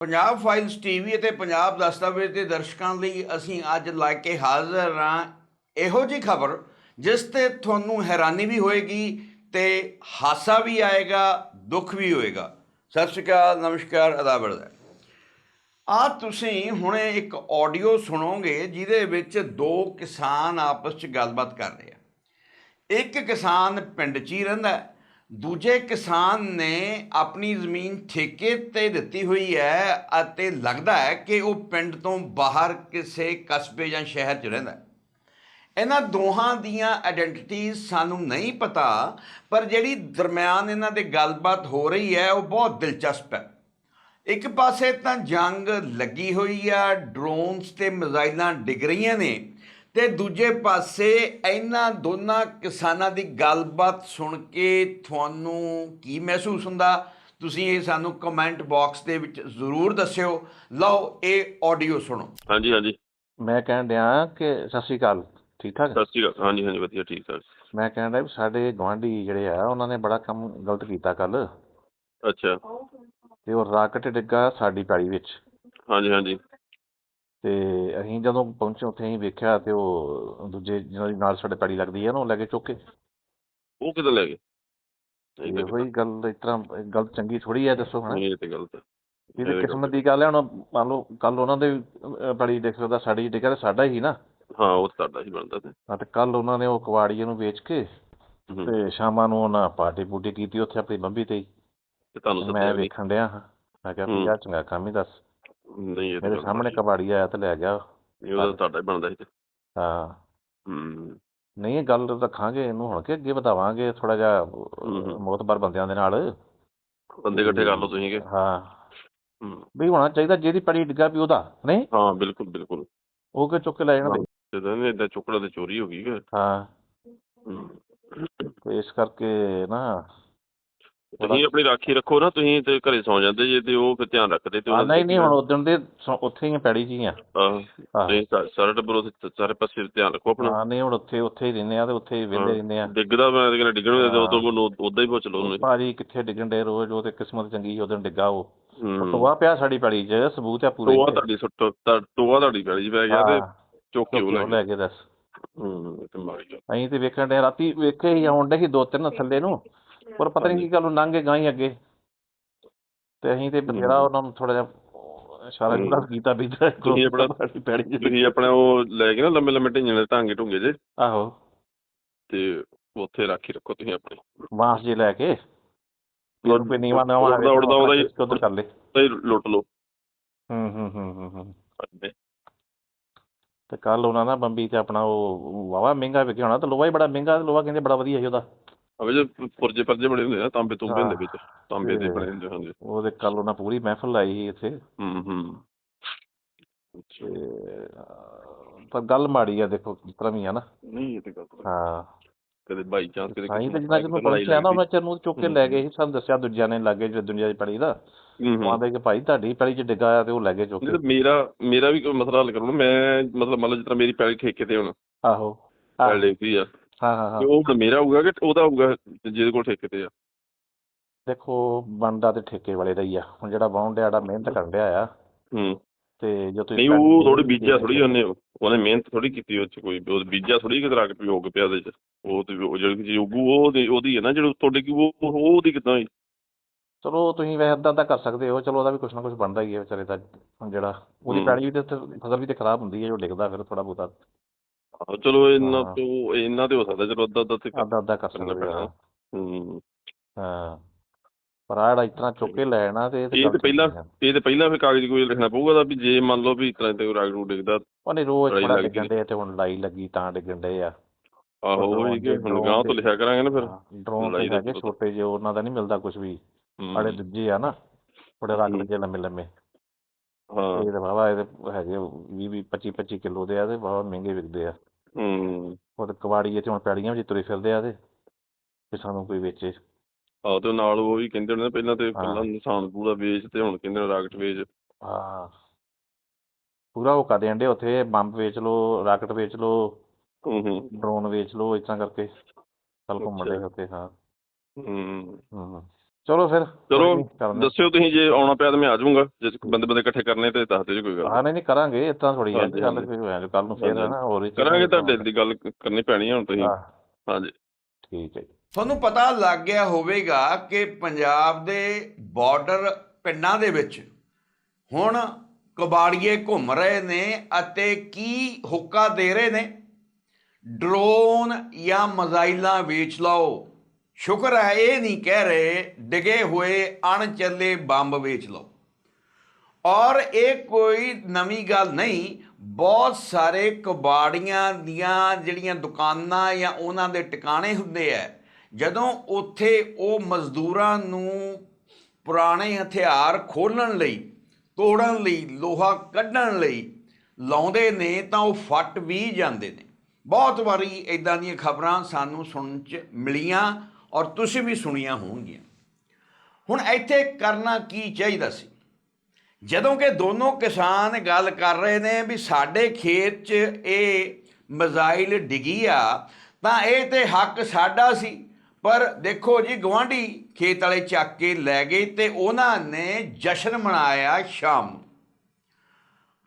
Punjab files TV ਅਤੇ ਪੰਜਾਬ ਦਸਤਾਵੇਜ਼ ਦੇ ਦਰਸ਼ਕਾਂ ਲਈ ਅਸੀਂ ਅੱਜ ਲੈ ਕੇ ਹਾਜ਼ਰ ਹਾਂ ਇਹੋ ਜੀ ਖਬਰ, ਜਿਸ ਤੇ ਤੁਹਾਨੂੰ ਹੈਰਾਨੀ ਵੀ ਹੋਏਗੀ ਤੇ ਹਾਸਾ ਵੀ ਆਏਗਾ, ਦੁੱਖ ਵੀ ਹੋਏਗਾ। ਸਤਿ ਸ਼੍ਰੀ ਅਕਾਲ, ਨਮਸਕਾਰ ਅਦਾਬੜ ਦਾ ਆ ਤੁਸੀਂ ਹੁਣੇ ਇੱਕ ਆਡੀਓ ਸੁਣੋਗੇ, ਜਿਹਦੇ ਵਿੱਚ ਦੋ ਕਿਸਾਨ ਆਪਸ 'ਚ ਗੱਲਬਾਤ ਕਰ ਰਹੇ ਆ। ਇੱਕ ਕਿਸਾਨ ਪਿੰਡ 'ਚ ਹੀ ਰਹਿੰਦਾ ਦੂਜੇ ਕਿਸਾਨ ਨੇ ਆਪਣੀ ਜ਼ਮੀਨ ਠੇਕੇ ਤੇ ਦਿੱਤੀ ਹੋਈ ਹੈ ਅਤੇ ਲੱਗਦਾ ਹੈ ਕਿ ਉਹ ਪਿੰਡ ਤੋਂ ਬਾਹਰ ਕਿਸੇ ਕਸਬੇ ਜਾਂ ਸ਼ਹਿਰ 'ਚ ਰਹਿੰਦਾ ਹੈ। ਇਹਨਾਂ ਦੋਹਾਂ ਦੀਆਂ ਆਇਡੈਂਟੀਟੀਜ਼ ਸਾਨੂੰ ਨਹੀਂ ਪਤਾ, ਪਰ ਜਿਹੜੀ ਦਰਮਿਆਨ ਇਹਨਾਂ ਦੇ ਗੱਲਬਾਤ ਹੋ ਰਹੀ ਹੈ, ਉਹ ਬਹੁਤ ਦਿਲਚਸਪ ਹੈ। ਇੱਕ ਪਾਸੇ ਤਾਂ ਜੰਗ ਲੱਗੀ ਹੋਈ ਆ ਡਰੋਨਸ ਤੇ ਮਿਜ਼ਾਈਲਾਂ ਡਿੱਗ ਰਹੀਆਂ ਨੇ ਤੇ ਦੂਜੇ ਪਾਸੇ ਇਹਨਾਂ ਦੋਨਾਂ ਕਿਸਾਨਾਂ ਦੀ ਗੱਲਬਾਤ ਸੁਣ ਕੇ ਤੁਹਾਨੂੰ ਕੀ ਮਹਿਸੂਸ ਹੁੰਦਾ ਤੁਸੀਂ ਇਹ ਸਾਨੂੰ ਕਮੈਂਟ ਬਾਕਸ ਦੇ ਵਿੱਚ ਜ਼ਰੂਰ ਦੱਸਿਓ। ਲਓ ਇਹ ਆਡੀਓ ਸੁਣੋ। ਹਾਂਜੀ ਹਾਂਜੀ। ਮੈਂ ਕਹਿਣ ਡਿਆ ਕਿ ਸਤਿ ਸ਼੍ਰੀ ਅਕਾਲ। ਠੀਕ ਠਾਕ? ਸਤਿ ਸ਼੍ਰੀ ਅਕਾਲ। ਹਾਂਜੀ ਹਾਂਜੀ ਵਧੀਆ ਠੀਕ ਠਾਕ। ਮੈਂ ਕਹਿਣ ਡਿਆ ਵੀ ਸਾਡੇ ਗੁਆਂਢੀ ਜਿਹੜੇ ਆ ਉਹਨਾਂ ਨੇ ਬੜਾ ਕੰਮ ਗਲਤ ਕੀਤਾ ਕੱਲ ਅੱਛਾ। ਤੇ ਉਹ ਰਾਕਟ ਡਿੱਗਾ ਸਾਡੀ ਪੈੜੀ ਵਿੱਚ। ਹਾਂਜੀ ਹਾਂਜੀ। ਤੇ ਅਸੀਂ ਜਦੋਂ ਪਹੁੰਚੇ ਉੱਥੇ ਅਸੀਂ ਵੇਖਿਆ ਤੇ ਉਹ ਦੂਜੇ ਜਿਹਨਾਂ ਦੀ ਨਾਲ ਸਾਡੇ ਪੈੜੀ ਲੱਗਦੀ ਹੈ ਨਾ ਉਹ ਲੈ ਕੇ ਚੁੱਕ ਕੇ। ਉਹ ਕਿੱਦਾਂ ਲੈ ਗਏ? ਇਹ ਉਹੀ ਗੱਲ ਇਸ ਤਰ੍ਹਾਂ ਗੱਲ ਚੰਗੀ ਥੋੜੀ ਹੈ ਦੱਸੋ ਹੁਣ ਇਹ ਤੇ ਗਲਤ ਹੈ ਇਹ ਤਾਂ ਕਿਸਮਤ ਦੀ ਗੱਲ ਹੈ ਹੁਣ ਮੰਨ ਲਓ ਕੱਲ ਉਹਨਾਂ ਦੇ ਪੈੜੀ ਡਿੱਗ ਸਕਦਾ ਸਾਡੀ ਡਿੱਗਾ ਤੇ ਸਾਡਾ ਹੀ ਨਾ। ਹਾਂ ਉਹ ਤੁਹਾਡਾ ਹੀ ਬਣਦਾ ਤੇ। ਹਾਂ ਤੇ ਕੱਲ ਉਹਨਾਂ ਨੇ ਉਹ ਕਵਾੜੀਏ ਨੂੰ ਵੇਚ ਕੇ ਹੂੰ। ਤੇ ਸ਼ਾਮਾਂ ਨੂੰ ਉਹਨਾਂ ਪਾਰਟੀ ਪੂਟੀ ਕੀਤੀ ਉੱਥੇ ਆਪਣੀ ਬੰਬੀ ਤੇ ਹੀ। ਤੇ ਤੁਹਾਨੂੰ ਮੈਂ ਵੇਖਣ ਡਿਆ ਹਾਂ। ਮੈਂ ਕਿਹਾ ਵੀ ਹੂੰ। ਯਾਰ ਚੰਗਾ ਕੰਮ ਹੀ ਦੱਸ। ਨਹੀਂ ਇਹ ਤਾਂ ਮੇਰੇ ਗੱਲ ਸਾਹਮਣੇ ਤੁਹਾਡੀ। ਕਬਾੜੀ ਆਇਆ ਤੇ ਲੈ ਗਿਆ। ਇਹ ਉਹਦਾ ਤੁਹਾਡਾ ਹੀ ਬਣਦਾ ਸੀ ਤੇ। ਹਾਂ। ਹੂੰ। ਨਹੀਂ ਇਹ ਗੱਲ ਰੱਖਾਂਗੇ ਇਹਨੂੰ ਹੁਣ ਕਿ ਅੱਗੇ ਵਧਾਵਾਂਗੇ ਥੋੜਾ ਜਿਹਾ। ਮੋਤਬਰ ਬੰਦਿਆਂ ਦੇ ਨਾਲ। ਬੰਦੇ ਇਕੱਠੇ ਕਰ ਲਓ ਤੁਸੀਂ ਕਿ ਹਾਂ। ਹੂੰ। ਵੀ ਹੋਣਾ ਚਾਹੀਦਾ ਜਿਹਦੀ ਪੜੀ ਡਿੱਗਾ ਵੀ ਉਹਦਾ ਨਹੀਂ? ਹਾਂ ਬਿਲਕੁਲ ਬਿਲਕੁਲ। ਉਹ ਕਿ ਚੁੱਕ ਕੇ ਲੈ ਜਾਣਾ ਜਦੋਂ ਨੇ ਇਦਾਂ ਚੁੱਕੜਾ ਤੇ ਚੋਰੀ ਹੋ ਗਈ ਕਿ ਹਾਂ। ਹੂੰ। ਤੇ ਇਸ ਕਰਕੇ ਨਾ ਤੁਸੀਂ ਆਪਣੀ ਰਾਖੀ ਰੱਖੋ ਨਾ ਤੁਸੀਂ ਤੇ ਘਰੇ ਸੌ ਜਾਂਦੇ ਜੇ ਤੇ ਉਹ ਫਿਰ ਧਿਆਨ ਰੱਖਦੇ ਤੇ ਨਹੀਂ ਨਹੀਂ ਹੁਣ ਉਦੋਂ ਦੇ ਸੌ- ਉੱਥੇ ਹੀ ਪੈੜੀ ਹੀ ਆ। ਹਾਂ। ਸਾ- ਸਾਰਾ ਟੱਬਰ ਉੱਥੇ ਸਾਰੇ ਪਾਸੇ ਧਿਆਨ ਰੱਖੋ ਆਪਣਾ। ਹਾਂ ਨਹੀਂ ਹੁਣ ਉੱਥੇ ਉੱਥੇ ਹੀ ਰਹਿੰਦੇ ਆ ਤੇ ਉੱਥੇ ਹੀ ਵਿਹਲੇ ਰਹਿੰਦੇ ਆ। ਡਿੱਗਦਾ ਮੈਂ ਤੇ ਕਹਿੰਦਾ ਡਿੱਗਣ ਦੇ ਹਾਂ। ਉਦੋਂ ਕੋਲ ਉਦਾਂ ਹੀ ਪੁੱਛ ਲਓ ਉਹਨੂੰ। ਭਾਜੀ ਕਿੱਥੇ ਡਿੱਗਣ ਦੇ ਰੋਜ਼ ਉਹ ਤੇ ਕਿਸਮਤ ਚੰਗੀ ਸੀ ਉਦੋਂ ਡਿੱਗਾ ਉਹ। ਹੂੰ। ਟੋਆ ਪਿਆ ਸਾਡੀ ਪੈੜੀ 'ਚ ਸਬੂਤ ਆ ਪੂਰੇ ਟੋਆ ਤੁਹਾਡੀ ਸੁੱਟ ਟੋਆ ਤੁਹਾਡੀ ਪੈਲੀ 'ਚ ਪੈ ਗਿਆ ਤੇ ਹਾਂ, ਚੁੱਕ ਕੇ ਉਹ ਲੈ ਗਿਆ। ਲੈ ਕੇ ਦੱਸ। ਹੂੰ ਤੇ ਮਾਰੀ ਗੱਲ। ਅਸੀਂ ਤੇ ਵੇਖਣ ਦੇ ਰਾਤੀ ਵੇਖੇ ਹੀ ਆਉਣ ਡੇ ਸੀ ਦੋ ਤਿੰਨ ਥੱਲੇ ਨੂੰ। ਪਰ ਪਤਾ ਨਹੀਂ ਕੀ ਗੱਲ ਉਹ ਲੰਘ ਕੇ ਗਾਂ ਹੀ ਅੱਗੇ। ਤੇ ਅਸੀਂ ਤੇ ਬਥੇਰਾ ਉਹਨਾਂ ਨੂੰ ਥੋੜਾ ਜਿਹਾ ਇਸ਼ਾਰਾ। ਜੁੜਾ ਕੀਤਾ ਵੀ ਤੁਸੀਂ ਆਪਣਾ- ਪੈੜੀ ਚ ਤੁਸੀਂ ਆਪਣਾ ਉਹ ਲੈ ਕੇ ਨਾ ਲੰਮੇ ਲੰਮੇ ਢਿੰਗੇ ਦੇ ਢਾਂਗੇ ਢੁੰਗੇ ਜੇ। ਆਹੋ। ਤੇ ਉੱਥੇ ਰਾਖੀ ਰੱਖੋ ਤੁਸੀਂ ਆਪਣੀ। ਬਾਂਸ ਜੇ ਲੈ ਕੇ ਉਹਨੂੰ ਕੋਈ ਨੀਵਾ ਨਵਾਂ ਉੜਦਾ- ਉੜਦਾ ਉਹਦਾ ਹੀ- ਉਧਰ ਕਰ ਲੈ। ਤੇ ਲੁੱਟ ਲਓ। ਹੂੰ ਹੂੰ ਹੂੰ ਹੂੰ। ਤੇ ਕੱਲ ਉਹਨਾਂ ਦਾ ਬੰਬੀ ਤੇ ਆਪਣਾ ਉਹ ਵਾਵਾ ਮਹਿੰਗਾ ਵਿਕਿਆ ਹੋਣਾ ਤੇ ਲੋਹਾ ਹੀ ਬੜਾ ਮਹਿੰਗਾ ਲੋਹਾ ਕਹਿੰਦੇ ਬੜਾ ਵਧੀਆ ਸੀ ਉਹਦਾ। ਅਵੇ ਜੇ ਪੁਰਜੇ ਪਰਜੇ ਬਣੇ ਹੁੰਦੇ ਨਾ ਤਾਂਬੇ ਤੁੰਬੇ ਹੁੰਦੇ ਵਿੱਚ ਤਾਂਬੇ ਦੇ ਬਣੇ ਹੁੰਦੇ ਹਾਂਜੀ। ਉਹਦੇ ਕੱਲ ਉਹਨਾਂ ਪੂਰੀ ਮਹਿਫਲ ਲਾਈ ਸੀ ਇੱਥੇ। ਹੂੰ ਪਰ ਗੱਲ ਮਾੜੀ ਆ ਦੇਖੋ ਕਿਸ ਤਰ੍ਹਾਂ ਵੀ ਆ ਨਾ। ਨਹੀਂ ਇਹ ਤੇ ਗੱਲ ਹਾਂ। ਕਦੇ ਬਾਈ ਚਾਂਸ ਕਦੇ ਸਾਈਂ ਕਿਸੇ ਤੇ ਜਿੰਨਾ ਚਿਰ ਨੂੰ ਲੜਾਈ ਪਹੁੰਚਿਆ ਨਾ ਉਹਨਾਂ ਲੱਗਦੀ। ਚਿਰ ਨੂੰ ਚੁੱਕ ਕੇ ਲੈ ਗਏ ਸੀ ਸਾਨੂੰ ਦੱਸਿਆ ਦੂਜਿਆਂ ਨੇ ਲੱਗੇ ਜਿਹੜੇ ਦੁਨੀਆ ਦੀ ਪੜੀ ਦਾ। ਆਂਦੇ ਕਿ ਭਾਈ ਤੁਹਾਡੀ ਪੜੀ 'ਚ ਡਿੱਗਾ ਆ ਤੇ ਉਹ ਲੈ ਗਏ ਚੁੱਕ ਕੇ। ਮੇਰਾ ਮੇਰਾ ਵੀ ਕੋਈ ਮਸਲਾ ਹੱਲ ਕਰੋ ਮੈਂ ਮਤਲਬ ਮੰਨ ਲਓ ਜਿਸ ਤਰ੍ਹਾਂ ਮੇਰੀ ਪੈਲੀ ਠੇਕੇ ਤੇ ਹੁਣ ਆਹੋ। ਪੈਲੀ ਡੇਕਦੀ ਆ। ਹਾਂ ਹਾਂ ਤੇ ਉਹ ਹੁਣ ਮੇਰਾ ਹੋਊਗਾ ਕਿ ਉਹਦਾ ਹੋਊਗਾ ਜਿਹਦੇ ਕੋਲ ਠੇਕੇ ਤੇ ਆ। ਦੇਖੋ ਬਣਦਾ ਤੇ ਠੇਕੇ ਵਾਲੇ ਦਾ ਹੀ ਆ। ਹੁਣ ਜਿਹੜਾ ਬਾਉਂਡ ਆ ਜਿਹੜਾ ਮਿਹਨਤ ਕਰਨ ਡਿਆ ਆ ਹੂੰ। ਤੇ ਜੋ ਤੁਸੀਂ ਨਹੀਂ ਉਹ ਦੇ- ਥੋੜੀ ਬੀਜਿਆ ਥੋੜੀ ਉਹਨੇ ਉਹਨੇ ਮਿਹਨਤ ਥੋੜੀ ਕੀਤੀ ਉਹ ਚ ਕੋਈ ਉਹ ਬੀਜਿਆ ਥੋੜੀ ਕਿਤੇ ਰੱਖ ਪਿਓ ਕੇ ਪਿਆ ਉਹਦੇ ਚ। ਉਹ ਤੇ ਉਹ ਜਿਹੜੀ ਚੀਜ਼ ਉਗੂ ਉਹ ਉਹਦੀ ਉਹਦੀ ਹੈ ਨਾ ਜਿਹੜੀ ਤੁਹਾਡੇ ਕੀ ਉਹ ਉਹ ਉਹਦੀ ਕਿਦਾਂ ਹੋਈ? ਚਲੋ ਤੁਸੀਂ ਵੈਸੇ ਏਦਾਂ ਤਾਂ ਕਰ ਸਕਦੇ ਹੋ। ਚਲੋ ਉਹਦਾ ਵੀ ਕੁਛ ਨਾ ਕੁਛ ਬਣਦਾ ਹੀ ਹੈ ਵਿਚਾਰੇ ਦਾ। ਹੁਣ ਜਿਹੜਾ ਉਹਦੀ ਹੂੰ। ਪੈਲੀ ਵੀ ਤੇ ਉੱਥੇ ਫਸਲ ਵੀ ਤੇ ਖਰਾਬ ਹੁੰਦੀ ਹੈ ਜੋ ਡਿੱਗਦਾ ਫਿਰ ਥੋੜਾ ਬਹੁਤਾ। ਆਹੋ ਚਲੋ ਇੰਨਾ ਹਾਂ। ਤੋਂ ਇੰਨਾ ਤੇ ਹੋ ਸਕਦਾ ਚਲੋ ਅੱਧਾ ਅੱਧਾ ਤੇ ਅੱਧਾ ਅੱਧਾ ਕਰ ਕਰਨਾ ਸਕਦੇ ਪੈਣਾ। ਹਾਂ। ਹੂੰ। ਹਾਂ। ਪਰ ਆਹ ਜਿਹੜਾ ਇਤਨਾ ਚੁੱਕ ਕੇ ਲੈ ਜਾਣਾ ਤੇ ਇਹ ਤੇ ਪਹਿਲਾਂ ਹੈ। ਇਹ ਤੇ ਪਹਿਲਾਂ ਫਿਰ ਕਾਗਜ਼ ਕੋਈ ਲਿਖਣਾ ਪਊਗਾ ਤਾਂ ਵੀ ਜੇ ਮੰਨ ਲਓ ਵੀ ਇਸ ਤਰ੍ਹਾਂ ਤੇ ਕੋਈ ਰਾਗ ਰੂ ਡਿੱਗਦਾ ਉਹਨੇ ਰੋਜ਼ ਲੜਾਈ ਥੋੜਾ ਡਿੱਗਣ ਦੇ ਤੇ ਹੁਣ ਲੜਾਈ ਲੱਗੀ ਤਾਂ ਡਿੱਗਣ ਦੇ ਆ। ਆਹੋ ਉਹ ਹੀ ਕਿ ਹੁਣ ਗਾਂ ਤੋਂ ਲਿਖਿਆ ਕਰਾਂਗੇ ਨਾ ਫਿਰ। ਡਰੋਨ ਲੜਾਈ ਤੇ ਦਾ ਹੈਗੇ ਬਹੁਤ- ਛੋਟੇ ਜਿਹੇ ਉਹਨਾਂ ਦਾ ਨਹੀਂ ਮਿਲਦਾ ਕੁਝ ਵੀ। ਹੂੰ। ਬੜੇ ਦੂਜੇ ਆ ਨਾ ਬੜੇ ਹੂੰ। ਰੱਖ ਜੇ ਲੰਮੇ ਲੰਮੇ ਹਾਂ। ਇਹ ਤਾਂ ਵਾਵਾ ਇਹਦੇ ਹੈਗੇ 20 20 25 25 ਕਿਲੋ ਦੇ ਆ ਤੇ ਵਾਵਾ ਮਹਿੰਗੇ ਵਿਕਦੇ ਆ। ਹੂੰ। ਉਹ ਤੇ ਕਵਾੜੀ ਇੱਥੇ ਹੁਣ ਪੈੜੀਆਂ ਵਿੱਚ ਤੁਰੇ ਫਿਰਦੇ ਆ ਤੇ ਤੇ ਸਾਨੂੰ ਕੋਈ ਵੇਚੇ। ਆਹ ਤੇ ਨਾਲ ਉਹ ਵੀ ਕਹਿੰਦੇ ਹੁੰਦੇ ਨੇ ਪਹਿਲਾਂ ਤੇ। ਪਹਿਲਾਂ ਨਿਸ਼ਾਨ ਪੂਰਾ ਵੇਚ ਤੇ ਹੁਣ ਕਹਿੰਦੇ ਨੇ ਰਾਕਟ ਵੇਚ। ਹਾਂ। ਪੂਰਾ ਉਹ ਕਰਦੇ ਅੰਡੇ ਉੱਥੇ ਬੰਬ ਵੇਚ ਲੋ ਰਾਕਟ ਵੇਚ ਲੋ ਹੂੰ ਹੂੰ। ਡਰੋਨ ਵੇਚ ਲੋ ਤਰ੍ਹਾਂ ਕਰਕੇ। ਕੱਲ ਘੁੰਮਣ ਦੇ ਹਾਂ। ਹੂੰ। ਹੂੰ। ਚਲੋ ਫਿਰ ਚਲੋ ਦੱਸਿਓ ਤੁਸੀਂ ਜੇ ਆਉਣਾ ਪਿਆ ਤਾਂ ਮੈਂ ਆ ਜਾਊਂਗਾ ਜੇ ਬੰਦੇ ਬੰਦੇ ਇਕੱਠੇ ਕਰਨੇ ਤੇ ਦੱਸ ਦਿਓ ਜੀ ਕੋਈ ਗੱਲ ਹਾਂ ਨਹੀਂ ਨਹੀਂ ਕਰਾਂਗੇ ਇਤਾਂ ਥੋੜੀ ਗੱਲ ਹਾਂਜੀ। ਕੋਈ ਹੋਇਆ ਕੱਲ ਨੂੰ ਫੇਰ ਹੈ ਨਾ ਹੋਰ ਹੀ ਕਰਾਂਗੇ ਤੁਹਾਡੇ ਦੀ ਗੱਲ ਕਰਨੀ ਪੈਣੀ ਹੁਣ ਤੁਸੀਂ। ਹਾਂਜੀ। ਠੀਕ ਹੈ। ਤੁਹਾਨੂੰ ਪਤਾ ਲੱਗ ਗਿਆ ਹੋਵੇਗਾ ਕਿ ਪੰਜਾਬ ਦੇ ਬਾਰਡਰ ਪਿੰਡਾਂ ਦੇ ਵਿੱਚ ਹੁਣ ਕਬਾੜੀਏ ਘੁੰਮ ਰਹੇ ਨੇ ਅਤੇ ਕੀ ਹੁੱਕਾ ਦੇ ਰਹੇ ਨੇ? ਡਰੋਨ ਜਾਂ ਮਜ਼ਾਈਲਾਂ ਵੇਚ ਲਓ। ਸ਼ੁਕਰ ਹੈ, ਇਹ ਨਹੀਂ ਕਹਿ ਰਹੇ, ਡਿਗੇ ਹੋਏ ਅਣਚੱਲੇ ਬੰਬ ਵੇਚ ਲਓ। ਔਰ ਇਹ ਕੋਈ ਨਵੀਂ ਗੱਲ ਨਹੀਂ, ਬਹੁਤ ਸਾਰੇ ਕਬਾੜੀਆਂ ਦੀਆਂ ਜਿਹੜੀਆਂ ਦੁਕਾਨਾਂ ਜਾਂ ਉਹਨਾਂ ਦੇ ਟਿਕਾਣੇ ਹੁੰਦੇ ਆ, ਜਦੋਂ ਉੱਥੇ ਉਹ ਮਜ਼ਦੂਰਾਂ ਨੂੰ ਪੁਰਾਣੇ ਹਥਿਆਰ ਖੋਲਣ ਲਈ, ਤੋੜਨ ਲਈ, ਲੋਹਾ ਕੱਢਣ ਲਈ ਲਾਉਂਦੇ ਨੇ, ਤਾਂ ਉਹ ਫਟ ਵੀ ਜਾਂਦੇ ਨੇ। ਬਹੁਤ ਵਾਰੀ ਇਦਾਂ ਦੀਆਂ ਖਬਰਾਂ ਸਾਨੂੰ ਸੁਣਨ ਚ ਮਿਲੀਆਂ ਔਰ ਤੁਸੀਂ ਵੀ ਸੁਣੀਆਂ ਹੋਣਗੀਆਂ। ਹੁਣ ਇੱਥੇ ਕਰਨਾ ਕੀ ਚਾਹੀਦਾ ਸੀ? ਜਦੋਂ ਕਿ ਦੋਨੋਂ ਕਿਸਾਨ ਗੱਲ ਕਰ ਰਹੇ ਨੇ ਵੀ ਸਾਡੇ ਖੇਤ 'ਚ ਇਹ ਮਜ਼ਾਈਲ ਡਿੱਗੀ ਆ, ਤਾਂ ਇਹ ਤੇ ਹੱਕ ਸਾਡਾ ਸੀ। ਪਰ ਦੇਖੋ ਜੀ ਗਵਾਂਢੀ ਖੇਤ ਵਾਲੇ ਚੱਕ ਕੇ ਲੈ ਗਏ ਤੇ ਉਹਨਾਂ ਨੇ ਜਸ਼ਨ ਮਨਾਇਆ ਸ਼ਾਮ ਨੂੰ।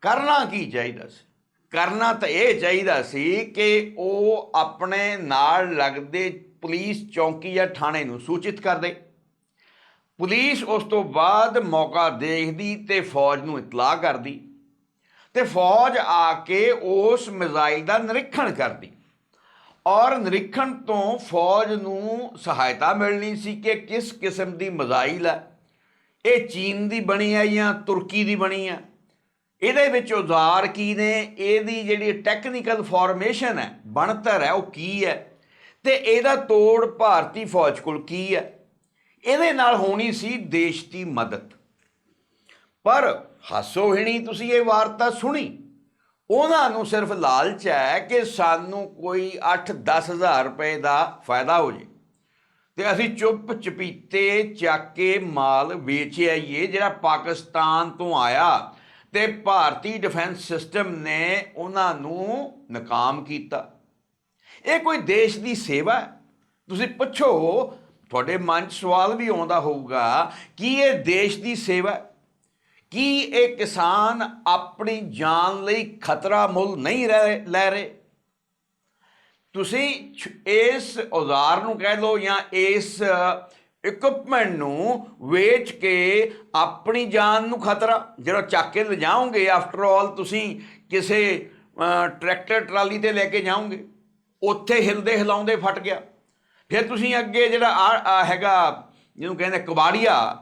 ਕਰਨਾ ਕੀ ਚਾਹੀਦਾ ਸੀ? ਕਰਨਾ ਤਾਂ ਇਹ ਚਾਹੀਦਾ ਸੀ ਕਿ ਉਹ ਆਪਣੇ ਨਾਲ ਲੱਗਦੇ ਪੁਲਿਸ ਚੌਂਕੀ ਜਾਂ ਥਾਣੇ ਨੂੰ ਸੂਚਿਤ ਕਰ ਦੇ। ਪੁਲਿਸ ਉਸ ਤੋਂ ਬਾਅਦ ਮੌਕਾ ਦੇਖਦੀ ਤੇ ਫੌਜ ਨੂੰ ਇਤਲਾਹ ਕਰਦੀ ਤੇ ਫੌਜ ਆ ਕੇ ਉਸ ਮਿਜ਼ਾਈਲ ਦਾ ਨਿਰੀਖਣ ਕਰਦੀ ਔਰ ਨਿਰੀਖਣ ਤੋਂ ਫੌਜ ਨੂੰ ਸਹਾਇਤਾ ਮਿਲਣੀ ਸੀ ਕਿ ਕਿਸ ਕਿਸਮ ਦੀ ਮਿਜ਼ਾਈਲ ਹੈ। ਇਹ ਚੀਨ ਦੀ ਬਣੀ ਹੈ ਜਾਂ ਤੁਰਕੀ ਦੀ ਬਣੀ ਹੈ? ਇਹਦੇ ਵਿੱਚ ਔਜ਼ਾਰ ਕੀ ਨੇ? ਇਹਦੀ ਜਿਹੜੀ ਟੈਕਨੀਕਲ ਫਾਰਮੇਸ਼ਨ ਹੈ, ਬਣਤਰ ਹੈ, ਉਹ ਕੀ ਹੈ? ਤੇ ਇਹਦਾ ਤੋੜ ਭਾਰਤੀ ਫੌਜ ਕੋਲ ਕੀ ਹੈ? ਇਹਦੇ ਨਾਲ ਹੋਣੀ ਸੀ ਦੇਸ਼ ਦੀ ਮਦਦ। ਪਰ ਹਾਸੋਹੀਣੀ ਤੁਸੀਂ ਇਹ ਵਾਰਤਾ ਸੁਣੀ। ਉਹਨਾਂ ਨੂੰ ਸਿਰਫ ਲਾਲਚ ਹੈ ਕਿ ਸਾਨੂੰ ਕੋਈ 8-10 ਹਜ਼ਾਰ ਰੁਪਏ ਦਾ ਫਾਇਦਾ ਹੋ ਜੇ। ਤੇ ਅਸੀਂ ਚੁੱਪ ਚਪੀਤੇ ਚੱਕ ਕੇ ਮਾਲ ਵੇਚ ਆਈਏ, ਜਿਹੜਾ ਪਾਕਿਸਤਾਨ ਤੋਂ ਆਇਆ ਤੇ ਭਾਰਤੀ ਡਿਫੈਂਸ ਸਿਸਟਮ ਨੇ ਉਹਨਾਂ ਨੂੰ ਨਾਕਾਮ ਕੀਤਾ। ਇਹ ਕੋਈ ਦੇਸ਼ ਦੀ ਸੇਵਾ ਹੈ? ਤੁਸੀਂ ਪੁੱਛੋ, ਤੁਹਾਡੇ ਮਨ 'ਚ ਸਵਾਲ ਵੀ ਆਉਂਦਾ ਹੋਊਗਾ, ਕਿ ਇਹ ਦੇਸ਼ ਦੀ ਸੇਵਾ ਕੀ ਇਹ ਕਿਸਾਨ ਆਪਣੀ ਜਾਨ ਲਈ ਖਤਰਾ ਮੁੱਲ ਨਹੀਂ ਰਹਿ- ਲੈ ਰਹੇ? ਤੁਸੀਂ ਇਸ ਔਜ਼ਾਰ ਨੂੰ ਕਹਿ ਲਓ ਜਾਂ ਇਸ ਇਕਵਿਪਮੈਂਟ ਨੂੰ ਵੇਚ ਕੇ ਆਪਣੀ ਜਾਨ ਨੂੰ ਖਤਰਾ, ਜਿਹੜਾ ਚੱਕ ਕੇ ਲਿਜਾਓਗੇ ਆਫਟਰ ਆਲ ਤੁਸੀਂ ਕਿਸੇ ਟਰੈਕਟਰ ਟਰਾਲੀ ਤੇ ਲੈ ਕੇ ਜਾਓਗੇ? ਉੱਥੇ ਹਿਲਦੇ ਹਿਲਾਉਂਦੇ ਫਟ ਗਿਆ। ਫਿਰ ਤੁਸੀਂ ਅੱਗੇ ਜਿਹੜਾ ਆ- ਹੈਗਾ, ਜਿਹਨੂੰ ਕਹਿੰਦੇ ਕਬਾੜੀਆ,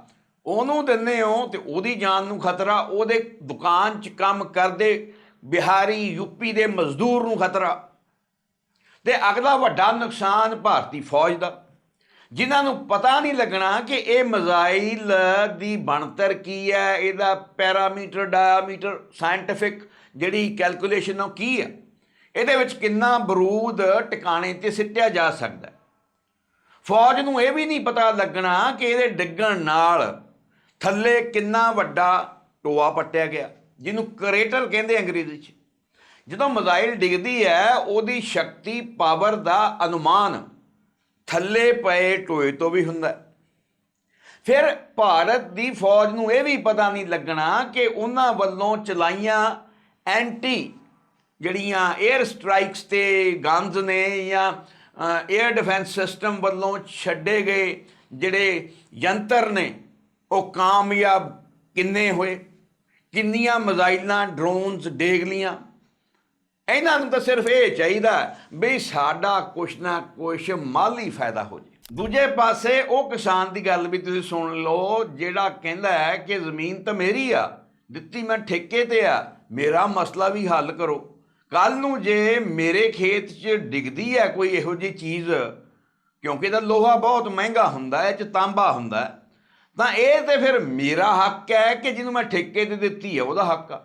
ਉਹਨੂੰ ਦਿੰਦੇ ਹੋ ਤੇ ਉਹਦੀ ਜਾਨ ਨੂੰ ਖਤਰਾ, ਉਹਦੇ ਦੁਕਾਨ 'ਚ ਕੰਮ ਕਰਦੇ ਬਿਹਾਰੀ ਯੂਪੀ ਦੇ ਮਜ਼ਦੂਰ ਨੂੰ ਖਤਰਾ। ਤੇ ਅਗਲਾ ਵੱਡਾ ਨੁਕਸਾਨ ਭਾਰਤੀ ਫੌਜ ਦਾ। ਜਿਨ੍ਹਾਂ ਨੂੰ ਪਤਾ ਨਹੀਂ ਲੱਗਣਾ ਕਿ ਇਹ ਮਜ਼ਾਈਲ ਦੀ ਬਣਤਰ ਕੀ ਹੈ, ਇਹਦਾ ਪੈਰਾਮੀਟਰ, ਡਾਇਆਮੀਟਰ, ਸਾਇੰਟਿਫਿਕ ਜਿਹੜੀ ਕੈਲਕੂਲੇਸ਼ਨ ਉਹ ਕੀ ਹੈ। ਇਹਦੇ ਵਿੱਚ ਕਿੰਨਾ ਬਰੂਦ ਟਿਕਾਣੇ ਤੇ ਸਿੱਟਿਆ ਜਾ ਸਕਦਾ ਫੌਜ ਨੂੰ ਇਹ ਵੀ ਨਹੀਂ ਪਤਾ ਲੱਗਣਾ ਕਿ ਇਹਦੇ ਡਿੱਗਣ ਨਾਲ ਥੱਲੇ ਕਿੰਨਾ ਵੱਡਾ ਟੋਆ ਪੱਟਿਆ ਗਿਆ, ਜਿਹਨੂੰ ਕਰੇਟਰ ਕਹਿੰਦੇ ਅੰਗਰੇਜ਼ੀ 'ਚ। ਜਦੋਂ ਮਜ਼ਾਈਲ ਡਿੱਗਦੀ ਹੈ, ਉਹਦੀ ਸ਼ਕਤੀ, ਪਾਵਰ ਦਾ ਅਨੁਮਾਨ ਥੱਲੇ ਪਏ ਟੋਏ ਤੋਂ ਵੀ ਹੁੰਦਾ ਫਿਰ ਭਾਰਤ ਦੀ ਫੌਜ ਨੂੰ ਇਹ ਵੀ ਪਤਾ ਨਹੀਂ ਲੱਗਣਾ ਕਿ ਉਹਨਾਂ ਵੱਲੋਂ ਚਲਾਈਆਂ ਐਂਟੀ ਜਿਹੜੀਆਂ 에ਅਰ ਸਟ੍ਰਾਈਕਸ ਤੇ ਗਨਜ਼ ਨੇ ਜਾਂ 에ਅਰ ਡਿਫੈਂਸ ਸਿਸਟਮ ਵੱਲੋਂ ਛੱਡੇ ਗਏ ਜਿਹੜੇ ਯੰਤਰ ਨੇ, ਉਹ ਕਾਮਯਾਬ ਕਿੰਨੇ ਹੋਏ? ਕਿੰਨੀਆਂ ਮਜ਼ਾਈਲਾਂ ਡਰੋਨਸ ਡੇਗਲੀਆਂ ਇਹਨਾਂ ਨੂੰ ਤਾਂ ਸਿਰਫ ਇਹ ਚਾਹੀਦਾ ਵੀ ਸਾਡਾ ਕੁਛ ਨਾ ਕੁਛ ਮਾਲੀ ਫਾਇਦਾ ਹੋ ਜੇ। ਦੂਜੇ ਪਾਸੇ ਉਹ ਕਿਸਾਨ ਦੀ ਗੱਲ ਵੀ ਤੁਸੀਂ ਸੁਣ ਲਓ, ਜਿਹੜਾ ਕਹਿੰਦਾ ਹੈ ਕਿ ਜ਼ਮੀਨ ਤਾਂ ਮੇਰੀ ਆ, ਦਿੱਤੀ ਮੈਂ ਠੇਕੇ ਤੇ ਆ, ਮੇਰਾ ਮਸਲਾ ਵੀ ਹੱਲ ਕਰੋ। ਕੱਲ ਨੂੰ ਜੇ ਮੇਰੇ ਖੇਤ 'ਚ ਡਿੱਗਦੀ ਹੈ ਕੋਈ ਇਹੋ ਜਿਹੀ ਚੀਜ਼ ਕਿਉਂਕਿ ਇਹਦਾ ਲੋਹਾ ਬਹੁਤ ਮਹਿੰਗਾ ਹੁੰਦਾ ਹੈ ਇਹ 'ਚ ਤਾਂਬਾ ਹੁੰਦਾ ਹੈ, ਤਾਂ ਇਹ ਤੇ ਫਿਰ ਮੇਰਾ ਹੱਕ ਹੈ ਕਿ ਜਿਹਨੂੰ ਮੈਂ ਠੇਕੇ ਤੇ ਦਿੱਤੀ ਹੈ ਉਹਦਾ ਹੱਕ ਆ।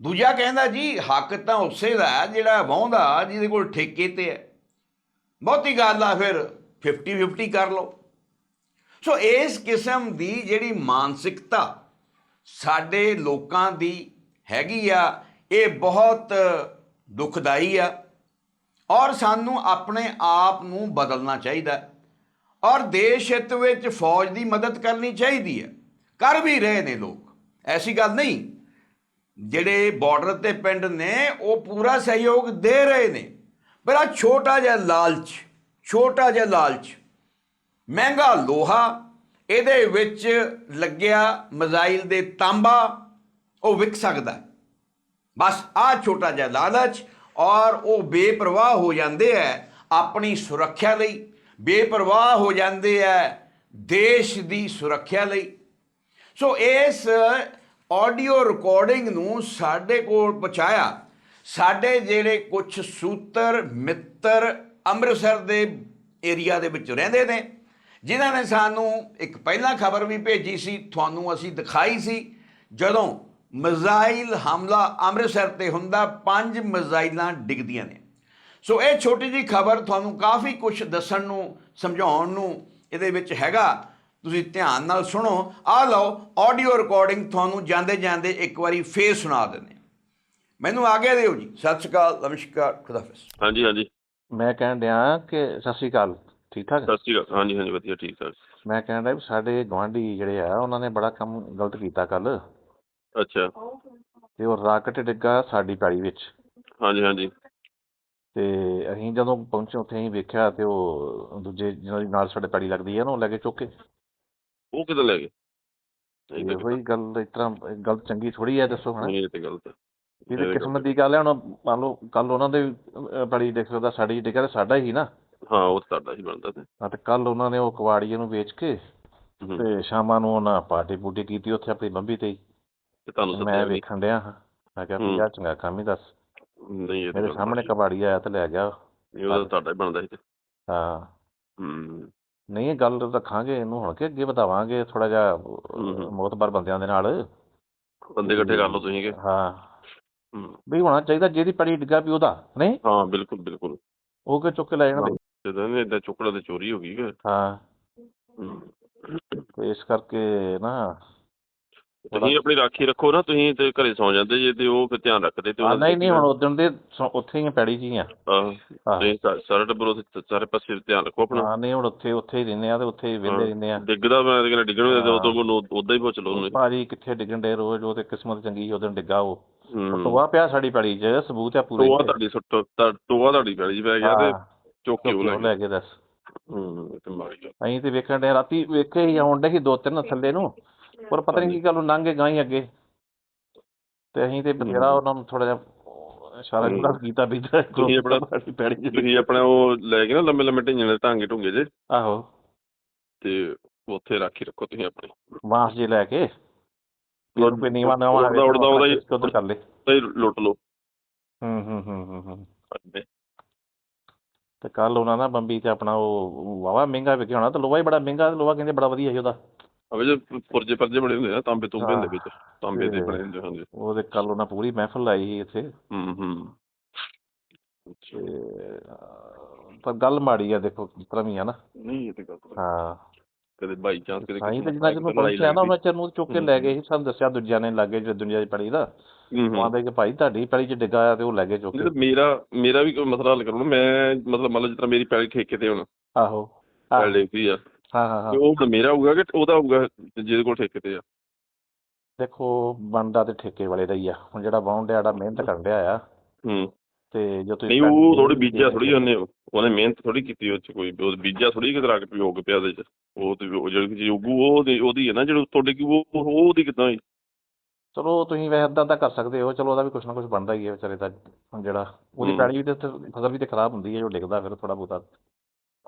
ਦੂਜਾ ਕਹਿੰਦਾ ਜੀ ਹੱਕ ਤਾਂ ਉਸੇ ਦਾ ਹੈ ਜਿਹੜਾ ਵਾਹੁੰਦਾ ਜਿਹਦੇ ਕੋਲ ਠੇਕੇ ਤੇ ਹੈ। ਬਹੁਤੀ ਗੱਲ ਆ ਫਿਰ 50 50 ਕਰ ਲਓ। ਸੋ ਇਸ ਕਿਸਮ ਦੀ ਜਿਹੜੀ ਮਾਨਸਿਕਤਾ ਸਾਡੇ ਲੋਕਾਂ ਦੀ ਹੈਗੀ ਆ ਇਹ ਬਹੁਤ ਦੁਖਦਾਈ ਆ ਔਰ ਸਾਨੂੰ ਆਪਣੇ ਆਪ ਨੂੰ ਬਦਲਣਾ ਚਾਹੀਦਾ ਔਰ ਦੇਸ਼ ਹਿੱਤ ਵਿੱਚ ਫੌਜ ਦੀ ਮਦਦ ਕਰਨੀ ਚਾਹੀਦੀ ਹੈ। ਕਰ ਵੀ ਰਹੇ ਨੇ ਲੋਕ। ਐਸੀ ਗੱਲ ਨਹੀਂ। ਜਿਹੜੇ ਬਾਰਡਰ ਤੇ ਪਿੰਡ ਨੇ, ਉਹ ਪੂਰਾ ਸਹਿਯੋਗ ਦੇ ਰਹੇ ਨੇ। ਪਰ ਆ ਛੋਟਾ ਜਿਹਾ ਲਾਲਚ, ਛੋਟਾ ਜਿਹਾ ਲਾਲਚ। ਮਹਿੰਗਾ ਲੋਹਾ, ਇਹਦੇ ਵਿੱਚ ਲੱਗਿਆ ਮਜ਼ਾਈਲ ਦੇ ਤਾਂਬਾ, ਉਹ ਵਿਕ ਸਕਦਾ ਬਸ ਆ ਛੋਟਾ ਜਿਹਾ ਲਾਲਚ ਔਰ ਉਹ ਬੇਪਰਵਾਹ ਹੋ ਜਾਂਦੇ ਐ ਆਪਣੀ ਸੁਰੱਖਿਆ ਲਈ। ਬੇਪਰਵਾਹ ਹੋ ਜਾਂਦੇ ਐ ਦੇਸ਼ ਦੀ ਸੁਰੱਖਿਆ ਲਈ। ਸੋ ਇਸ ਆਡੀਓ ਰਿਕਾਰਡਿੰਗ ਨੂੰ ਸਾਡੇ ਕੋਲ ਪਹੁੰਚਾਇਆ ਸਾਡੇ ਜਿਹੜੇ ਕੁਝ ਸੂਤਰ ਮਿੱਤਰ ਅੰਮ੍ਰਿਤਸਰ ਦੇ ਏਰੀਆ ਦੇ ਵਿੱਚ ਰਹਿੰਦੇ ਨੇ, ਜਿਨ੍ਹਾਂ ਨੇ ਸਾਨੂੰ ਇੱਕ ਪਹਿਲਾਂ ਖਬਰ ਵੀ ਭੇਜੀ ਸੀ, ਤੁਹਾਨੂੰ ਅਸੀਂ ਦਿਖਾਈ ਸੀ, ਜਦੋਂ ਮਜ਼ਾਈਲ ਹਮਲਾ ਅੰਮ੍ਰਿਤਸਰ ਤੇ ਹੁੰਦਾ ਪੰਜ ਮਜ਼ਾਈਲਾਂ ਡਿੱਗਦੀਆਂ ਨੇ। ਸੋ ਇਹ ਛੋਟੀ ਜੀ ਖਬਰ ਤੁਹਾਨੂੰ ਕਾਫੀ ਕੁਝ ਦੱਸਣ ਨੂੰ ਸਮਝਾਉਣ ਨੂੰ ਇਹਦੇ ਵਿੱਚ ਹੈਗਾ। ਤੁਸੀਂ ਧਿਆਨ ਨਾਲ ਸੁਣੋ। ਆ ਲਓ ਆਡੀਓ ਰਿਕਾਰਡਿੰਗ ਤੁਹਾਨੂੰ ਜਾਂਦੇ ਜਾਂਦੇ ਇੱਕ ਵਾਰੀ ਫੇਰ ਸੁਣਾ ਦਿੰਦੇ। ਮੈਨੂੰ ਆਗਿਆ ਦਿਓ ਜੀ। ਸਤਿ ਸ਼੍ਰੀ ਅਕਾਲ ਨਮਸਕਾਰ ਖੁਦਾਫਿਜ਼ ਹਾਂਜੀ ਹਾਂਜੀ। ਮੈਂ ਕਹਿਣ ਡਿਆ ਕਿ ਸਤਿ ਸ਼੍ਰੀ ਅਕਾਲ। ਠੀਕ ਠਾਕ? ਸਤਿ ਸ਼੍ਰੀ ਅਕਾਲ। ਹਾਂਜੀ ਹਾਂਜੀ ਵਧੀਆ ਠੀਕ ਠਾਕ। ਮੈਂ ਕਹਿਣ ਡਿਆ ਵੀ ਸਾਡੇ ਗੁਆਂਢੀ ਜਿਹੜੇ ਆ ਉਹਨਾਂ ਨੇ ਬੜਾ ਕੰਮ ਗਲਤ ਕੀਤਾ ਕੱਲ ਅੱਛਾ। ਤੇ ਉਹ ਰਾਕਟ ਡਿੱਗਾ ਸਾਡੀ ਪੈੜੀ ਵਿੱਚ। ਹਾਂਜੀ ਹਾਂਜੀ। ਤੇ ਅਸੀਂ ਜਦੋਂ ਪਹੁੰਚੇ ਉੱਥੇ ਅਸੀਂ ਵੇਖਿਆ ਤੇ ਉਹ ਦੂਜੇ ਜਿਹਨਾਂ ਦੀ ਨਾਲ ਸਾਡੇ ਪੈੜੀ ਲੱਗਦੀ ਹੈ ਨਾ ਉਹ ਲੈ ਕੇ ਚੁੱਕ ਕੇ। ਉਹ ਕਿੱਦਾਂ ਲੈ ਗਏ? ਇਹ ਤਾਂ ਇਹੋ ਹੀ ਗੱਲ ਇਸ ਤਰ੍ਹਾਂ ਗੱਲ ਚੰਗੀ ਥੋੜੀ ਹੈ ਦੱਸੋ ਨਹੀਂ, ਇਹ ਤੇ ਗਲਤ ਇਹ ਤਾਂ ਕਿਸਮਤ ਦੀ ਗੱਲ ਹੈ ਹੁਣ ਮੰਨ ਲਓ ਕੱਲ ਉਹਨਾਂ ਦੇ ਪੈੜੀ ਡਿੱਗ ਸਕਦਾ ਸਾਡੀ ਡਿੱਗਾ ਤੇ ਸਾਡਾ ਹੀ ਨਾ। ਹਾਂ ਉਹ ਤੁਹਾਡਾ ਹੀ ਬਣਦਾ ਤੇ। ਹਾਂ ਤੇ ਕੱਲ ਉਹਨਾਂ ਨੇ ਉਹ ਕਵਾੜੀਏ ਨੂੰ ਵੇਚ ਕੇ। ਤੇ ਸ਼ਾਮਾਂ ਨੂੰ ਉਹਨਾਂ ਪਾਰਟੀ ਪੂਟੀ ਕੀਤੀ ਉੱਥੇ ਆਪਣੀ ਬੰਬੀ ਤੇ ਹੀ। ਤੇ ਤੁਹਾਨੂੰ ਮੈਂ ਵੇਖਣ ਡਿਆ ਹਾਂ। ਮੈਂ ਕਿਹਾ ਵੀ। ਯਾਰ ਚੰਗਾ ਕੰਮ ਹੀ ਦੱਸ। ਨਹੀਂ ਇਹ ਮੇਰੇ ਸਾਹਮਣੇ ਕਬਾੜੀ ਆਇਆ ਤੇ ਲੈ ਗਿਆ। ਹੈ। ਨਹੀਂ, ਉਹ ਤਾਂ ਤੁਹਾਡਾ ਹੀ ਬਣਦਾ ਸੀ। ਤੇ ਹਾਂ। ਹੂੰ। ਨਹੀਂ ਇਹ ਗੱਲ ਰੱਖਾਂਗੇ ਇਹਨੂੰ ਹੁਣ ਕਿ ਅੱਗੇ ਵਧਾਵਾਂਗੇ ਥੋੜਾ ਜਿਹਾ। ਮੋਤਬਰ ਬੰਦਿਆਂ ਦੇ ਨਾਲ। ਬੰਦੇ ਇਕੱਠੇ ਕਰ ਲਓ ਤੁਸੀਂ ਕਿ। ਹਾਂ। ਵੀ ਹੋਣਾ ਚਾਹੀਦਾ ਜਿਹਦੀ ਪੜੀ ਡਿੱਗਾ ਵੀ ਉਹਦਾ ਨਹੀਂ? ਹਾਂ ਬਿਲਕੁਲ ਬਿਲਕੁਲ। ਉਹ ਕਿ ਚੁੱਕ ਕੇ ਲੈ ਜਾਣਗੇ ਜਦੋਂ ਨੇ ਇਦਾਂ ਚੁੱਕੜਾ ਤੇ ਚੋਰੀ ਹੋ ਗਈ ਹੂੰ। ਤੇ ਇਸ ਕਰਕੇ ਨਾ ਤੁਸੀਂ ਆਪਣੀ ਰਾਖੀ ਰੱਖੋ ਨਾ ਤੁਸੀਂ ਤੇ ਘਰੇ ਸੌ ਜਾਂਦੇ ਜੇ ਤੇ ਉਹ ਫਿਰ ਧਿਆਨ ਰੱਖਦੇ ਤੇ ਨਹੀਂ ਨਹੀਂ ਹੁਣ ਉਦੋਂ ਦੇ ਉੱਥੇ ਹੀ ਆ, ਪੈੜੀ ਹੀ ਆ। ਹਾਂ ਸਾ- ਸਾਰਾ ਟੱਬਰ ਉੱਥੇ ਸਾਰੇ ਪਾਸੇ ਧਿਆਨ ਰੱਖੋ ਆਪਣਾ। ਹਾਂ ਨਹੀਂ ਹੁਣ ਉੱਥੇ ਉੱਥੇ ਹੀ ਰਹਿੰਦੇ ਆ ਤੇ ਉੱਥੇ ਹੀ ਵਿਹਲੇ ਰਹਿੰਦੇ ਆ। ਡਿੱਗਦਾ ਮੈਂ ਤੇ ਕਹਿੰਦਾ ਡਿੱਗਣ ਦੇ। ਉਦੋਂ ਕੋਲ ਉਦਾਂ ਹੀ ਪੁੱਛ ਲਓ ਉਹਨੂੰ। ਭਾਜੀ ਕਿੱਥੇ ਡਿੱਗਣ ਦੇ ਰੋਜ਼ ਉਹ ਤੇ ਕਿਸਮਤ ਚੰਗੀ ਸੀ ਉਦੋਂ ਡਿੱਗਾ ਉਹ। ਟੋਆ ਪਿਆ ਸਾਡੀ ਪੈੜੀ 'ਚ ਸਬੂਤ ਆ ਪੂਰੇ ਟੋਆ ਤੁਹਾਡੀ ਸੁੱਟ ਤਾਂ ਟੋਆ ਤੁਹਾਡੀ ਗਲੀ 'ਚ ਪੈ ਗਿਆ ਤੇ ਚੁੱਕ ਕੇ ਉਹ ਲੈ ਕੇ ਦੱਸ। ਹੂੰ ਤੇ ਗੱਲ। ਅਸੀਂ ਤੇ ਵੇਖਣ ਦੇ ਰਾਤੀ ਵੇਖੇ ਹੀ ਆਉਣ ਡੇ ਸੀ ਦੋ ਤਿੰਨ ਥੱਲੇ ਨੂੰ। ਪਰ ਪਤਾ ਨਹੀਂ ਕੀ ਗੱਲ ਉਹ ਲੰਘੇ ਗਾਂ ਹੀ ਅੱਗੇ। ਤੇ ਅਸੀਂ ਤੇ ਬਥੇਰਾ ਉਹਨਾਂ ਨੂੰ ਥੋੜਾ ਜਿਹਾ ਇਸ਼ਾਰਾ ਹੂੰ। ਜੁੜਾ ਕੀਤਾ ਵੀ ਤੁਸੀਂ ਆਪਣਾ- ਪੈੜੀ ਤੁਸੀਂ ਆਪਣਾ ਉਹ ਲੈ ਕੇ ਨਾ ਲੰਮੇ ਲੰਮੇ ਢਿੰਗੇ ਦੇ ਢਾਂਗੇ ਢੁੰਗੇ ਜੇ। ਆਹੋ। ਤੇ ਉੱਥੇ ਰਾਖੀ ਰੱਖੋ ਤੁਸੀਂ ਆਪਣੀ। ਬਾਂਸ ਜੇ ਲੈ ਕੇ। ਕੋਈ ਨੀਵਾ ਨਵਾਂ ਉੜਦਾ- ਉੜਦਾ ਉਹਦਾ ਕਰ ਲੈ। ਤੇ ਲੁੱਟ ਲਓ। ਹੂੰ ਹੂੰ ਹੂੰ ਹੂੰ। ਤੇ ਕੱਲ ਉਹਨਾਂ ਨਾ ਬੰਬੀ ਤੇ ਆਪਣਾ ਉਹ ਵਾਵਾ ਮਹਿੰਗਾ ਵਿਕਿਆ ਹੋਣਾ। ਤੇ ਲੋਹਾ ਹੀ ਬੜਾ ਮਹਿੰਗਾ ਲੋਹਾ ਕਹਿੰਦੇ ਬੜਾ ਵਧੀਆ ਸੀ ਉਹਦਾ। ਅਵੇ ਜੇ ਪੁਰਜੇ ਪਰਜੇ ਬਣੇ ਹੁੰਦੇ ਆ ਤਾਂਬੇ ਤੁੰਬੇ ਹੁੰਦੇ। ਵਿੱਚ ਤਾਂਬੇ ਦੇ ਬਣੇ ਹੁੰਦੇ ਹਾਂਜੀ। ਉਹਦੇ ਕੱਲ ਉਹਨਾਂ ਪੂਰੀ ਮਹਿਫਲ ਲਾਈ ਸੀ ਇੱਥੇ। ਹੂੰ ਹੂੰ। ਪਰ ਗੱਲ ਮਾੜੀ ਆ ਦੇਖੋ ਤਰ੍ਹਾਂ ਵੀ ਆ ਨਾ। ਨਹੀਂ ਇਹ ਤੇ ਗੱਲ ਹਾਂ। ਕਦੇ ਬਾਈ ਚਾਂਸ ਕਦੇ ਸਾਈਂ ਤੇ ਕਿਸੇ ਜਿੰਨਾ ਨਾਲ ਚਿਰ ਲੜਾਈ ਪਹੁੰਚਿਆ ਨਾ ਲੱਗਦੀ। ਉਹਨਾਂ ਚਿਰ ਨੂੰ ਚੁੱਕ ਕੇ ਲੈ ਗਏ ਸੀ ਸਾਨੂੰ ਦੱਸਿਆ ਦੂਜਿਆਂ ਨੇ ਲਾਗੇ ਜੋ ਦੁਨੀਆ ਦੀ ਪੜੀ ਦਾ। ਉਹ ਆਂਦੇ ਕਿ ਭਾਈ ਤੁਹਾਡੀ ਪੜੀ 'ਚ ਡਿੱਗਾ ਆ ਤੇ ਉਹ ਲੈ ਗਏ ਚੁੱਕ ਕੇ। ਮੇਰਾ ਮੇਰਾ ਵੀ ਕੋਈ ਮਸਲਾ ਹੱਲ ਕਰੋ ਮੈਂ ਮਤਲਬ ਮੰਨ ਲਓ ਜਿਸ ਤਰ੍ਹਾਂ ਮੇਰੀ ਪੈਲੀ ਠੇਕੇ ਤੇ ਹੁਣ ਆਹੋ। ਆਹ, ਪੈਲੀ ਦੀ ਆ। ਹਾਂ ਹਾਂ ਹਾਂ। ਤੇ ਉਹ ਹੁਣ ਮੇਰਾ ਹੋਊਗਾ ਕਿ ਉਹਦਾ ਹੋਊਗਾ ਜਿਹਦੇ ਕੋਲ ਠੇਕੇ ਤੇ ਆ। ਦੇਖੋ ਬਣਦਾ ਤੇ ਠੇਕੇ ਵਾਲੇ ਦਾ ਹੀ ਆ। ਹੁਣ ਜਿਹੜਾ ਵਾਹੁਣ ਡਿਆ ਮਿਹਨਤ ਕਰਨ ਡਿਆ ਆ। ਹੂੰ। ਤੇ ਜੋ ਤੁਸੀਂ ਨਹੀਂ ਉਹ ਥੋੜੀ ਬੀਜਿਆ ਥੋੜੀ ਉਹਨੇ ਉਹਨੇ ਮਿਹਨਤ ਥੋੜੀ ਕੀਤੀ ਉਹ ਚ ਕੋਈ। ਉਹ ਬੀਜਿਆ ਥੋੜੀ ਕਿਤੇ ਰੱਖ ਪਿਓ ਕੇ ਪਿਆ ਉਹਦੇ ਚ। ਉਹ ਤੇ ਉਹ ਜਿਹੜੀ ਚੀਜ਼ ਉੱਗੂ ਉਹ ਉਹਦੀ- ਉਹਦੀ ਹੈ ਨਾ ਜਿਹੜੀ ਤੁਹਾਡੇ ਕੀ ਉਹ ਉਹ ਉਹਦੀ ਕਿਦਾਂ ਹੋਈ? ਚਲੋ ਤੁਸੀਂ ਵੈਸੇ ਏਦਾਂ ਤਾਂ ਕਰ ਸਕਦੇ ਹੋ। ਚਲੋ ਉਹਦਾ ਵੀ ਕੁਛ ਨਾ ਕੁਛ ਬਣਦਾ ਹੀ ਹੈ ਵਿਚਾਰੇ ਦਾ। ਹੁਣ ਜਿਹੜਾ ਉਹਦੀ ਹੂੰ। ਪੈੜੀ ਵੀ ਤੇ ਉੱਥੇ ਫਸਲ ਵੀ ਤੇ ਖਰਾਬ ਹੁੰਦੀ ਹੈ ਜੋ ਡਿੱਗਦਾ ਫਿਰ ਥੋੜਾ ਬਹੁਤਾ।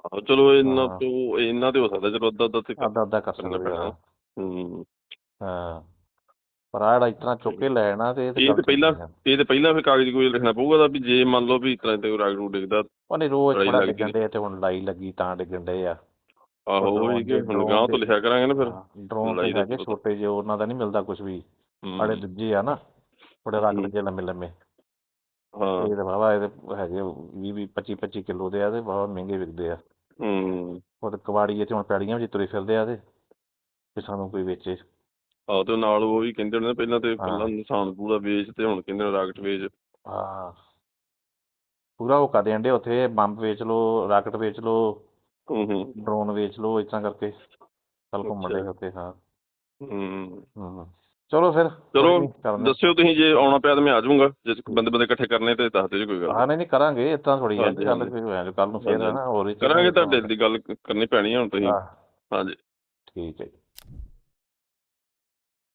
ਆਹੋ ਚਲੋ ਇੰਨਾ ਹਾਂ। ਤੋਂ ਇੰਨਾ ਤੇ ਹੋ ਸਕਦਾ ਚਲੋ ਅੱਧਾ ਅੱਧਾ ਤੇ ਅੱਧਾ ਅੱਧਾ ਕਰ ਕਰਨਾ ਸਕਦੇ ਪੈਣਾ। ਹੋ ਹੂੰ ਹਾਂ ਪਰ ਆਹ ਜਿਹੜਾ ਇਤਨਾ ਚੁੱਕ ਕੇ ਲੈ ਜਾਣਾ ਤੇ ਇਹ ਤੇ ਪਹਿਲਾਂ। ਇਹ ਤੇ ਪਹਿਲਾਂ ਫਿਰ ਕਾਗਜ਼ ਕੋਈ ਲਿਖਣਾ ਪਊਗਾ ਤਾਂ ਵੀ ਜੇ ਮੰਨ ਲਓ ਵੀ ਇਸ ਤਰ੍ਹਾਂ ਤੇ ਰਾਗ ਨੂੰ ਡਿੱਗਦਾ ਉਹਨੇ ਰੋਜ਼ ਲੜਾਈ ਥੋੜਾ ਡਿੱਗਣ ਦੇ ਤੇ ਹੁਣ ਲੜਾਈ ਲੱਗੀ ਤਾਂ ਡਿੱਗਣ ਦੇ ਆ ਆਹੋ ਉਹ ਹੀ ਕਿ ਹੁਣ ਗਾਂ ਤੋਂ ਲਿਖਿਆ ਕਰਾਂਗੇ ਨਾ ਫਿਰ ਡਰੋਨ ਲੜਾਈ ਤੇ ਦਾ ਹੈਗੇ ਪਤਾ। ਛੋਟੇ ਜਿਹੇ ਉਹਨਾਂ ਦਾ ਨਹੀਂ ਮਿਲਦਾ ਕੁਝ ਵੀ ਹੂੰ। ਬੜੇ ਦੂਜੇ ਆ ਨਾ ਰੱਖ ਹੂੰ। ਲੱਗੇ ਲੰਮੇ ਲੰਮੇ ਹਾਂ। ਇਹ ਤਾਂ ਵਾਵਾ ਇਹਦੇ ਹੈਗੇ 20 20 25 25 ਕਿਲੋ ਦੇ ਆ ਤੇ ਵਾਵਾ ਮਹਿੰਗੇ ਵਿਕਦੇ ਆ। ਹੂੰ। ਉਹ ਤੇ ਕਬਾੜੀਏ ਤੇ ਹੁਣ ਪੈੜੀਆਂ ਵਿੱਚ ਤੁਰੇ ਫਿਰਦੇ ਆ ਤੇ ਕਿ ਸਾਨੂੰ ਕੋਈ ਵੇਚੇ। ਆਹੋ ਤੇ ਨਾਲ ਉਹ ਵੀ ਕਹਿੰਦੇ ਹੁੰਦੇ ਨੇ ਪਹਿਲਾਂ ਤੇ। ਪਹਿਲਾਂ ਨਿਸ਼ਾਨ ਪੂਰਾ ਵੇਚ ਤੇ ਹੁਣ ਕਹਿੰਦੇ ਨੇ ਰਾਕਟ ਵੇਚ। ਹਾਂ। ਪੂਰਾ ਉਹ ਕਰਦੇ ਅੰਡੇ ਉੱਥੇ ਬੰਬ ਵੇਚ ਲੋ ਰਾਕਟ ਵੇਚ ਲੋ ਹੂੰ ਹੂੰ। ਡਰੋਨ ਵੇਚ ਇਸ ਤਰ੍ਹਾਂ ਕਰਕੇ। ਚੱਲ ਘੁੰਮਣ ਦੇ ਹਾਂ। ਹੂੰ ਹੂੰ। ਚਲੋ ਫਿਰ ਚਲੋ ਦੱਸਿਓ ਤੁਸੀਂ ਜੇ ਆਉਣਾ ਪਿਆ ਤਾਂ ਮੈਂ ਆ ਜਾਊਂਗਾ ਜੇ ਬੰਦੇ ਬੰਦੇ ਇਕੱਠੇ ਕਰਨੇ ਤੇ ਦੱਸ ਦਿਓ ਜੀ ਕੋਈ ਗੱਲ। ਹਾਂ ਨਹੀਂ ਨਹੀਂ ਕਰਾਂਗੇ ਤਰ੍ਹਾਂ ਥੋੜੀ ਗੱਲ ਹਾਂਜੀ। ਕੋਈ ਹੋਇਆ ਕੱਲ ਨੂੰ ਫੇਰ ਨਾ ਹੋਰ ਕਰਾਂਗੇ ਤੁਹਾਡੇ ਦੀ ਗੱਲ ਕਰਨੀ ਪੈਣੀ ਹੁਣ ਤੁਸੀਂ। ਹਾਂਜੀ। ਠੀਕ ਹੈ।